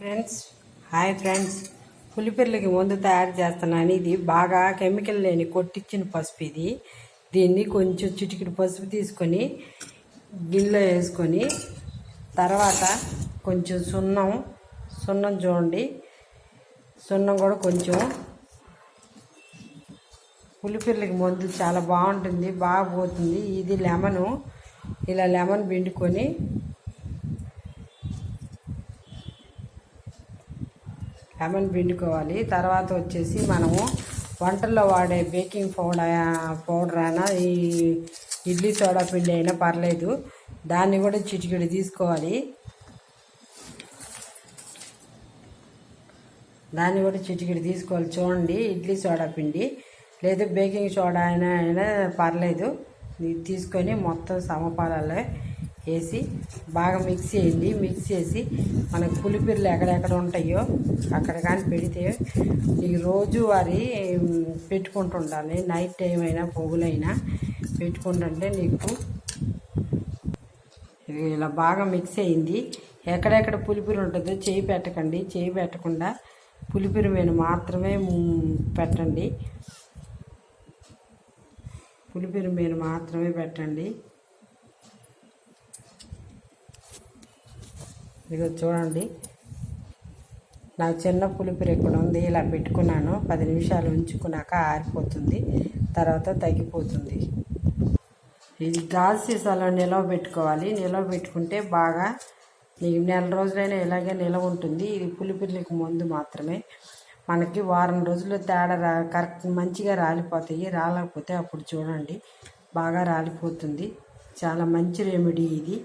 Friends hi friends. పులిపిర్లకి ముందు తయారు చేస్తున్నాను ఇది బాగా కెమికల్ లేని కొట్టించిన పసుపు ఇది. దీన్ని కొంచెం చిటికిడి పసుపు తీసుకొని గిన్నెలో వేసుకొని తర్వాత కొంచెం సున్నం సున్నం చూడండి. సున్నం కూడా కొంచెం పులిపిర్లకి మందు చాలా బాగుంటుంది బాగా పోతుంది. ఇది లెమను ఇలా లెమన్ పిండుకొని లెమన్ పిండుకోవాలి. తర్వాత వచ్చేసి మనము వంటల్లో వాడే బేకింగ్ పౌడర్ పౌడర్ అయినా ఈ ఇడ్లీ సోడా పిండి అయినా పర్లేదు. దాన్ని కూడా చిటికెడు తీసుకోవాలి. దాన్ని కూడా చిటికెడు తీసుకోవాలి. చూడండి ఇడ్లీ సోడా పిండి. లేదు బేకింగ్ సోడా అయినా అయినా పర్లేదు. తీసుకొని మొత్తం సమపాలలో వేసి బాగా మిక్స్ చేయండి. మిక్స్ చేసి మనకు పులిపిర్లు ఎక్కడెక్కడ ఉంటాయో అక్కడ కానీ పెడితే నీకు రోజువారీ పెట్టుకుంటుండాలి. నైట్ టైం అయినా పొగులైనా పెట్టుకుంటుంటే నీకు ఇలా బాగా మిక్స్ అయింది. ఎక్కడెక్కడ పులిపిరి ఉంటుందో చేయి పెట్టకండి. చేయి పెట్టకుండా పులిపిరి మీద మాత్రమే పెట్టండి. పులిపిరి మీద మాత్రమే పెట్టండి. ఇదిగో చూడండి. నా చిన్న పులిపిరి ఇక్కడ ఉంది ఇలా పెట్టుకున్నాను. పది నిమిషాలు ఉంచుకున్నాక ఆరిపోతుంది. తర్వాత తగ్గిపోతుంది. ఇది గాజు సీసాలో నిలవ పెట్టుకోవాలి. నిలవ పెట్టుకుంటే బాగా నీకు నెల రోజులైనా ఇలాగే నిలవ ఉంటుంది. ఇది పులిపిర్లకు ముందు మాత్రమే. మనకి వారం రోజులు తేడా రా కరెక్ట్ మంచిగా రాలిపోతాయి. రాలేకపోతే అప్పుడు చూడండి. బాగా రాలిపోతుంది. చాలా మంచి రెమెడీ ఇది.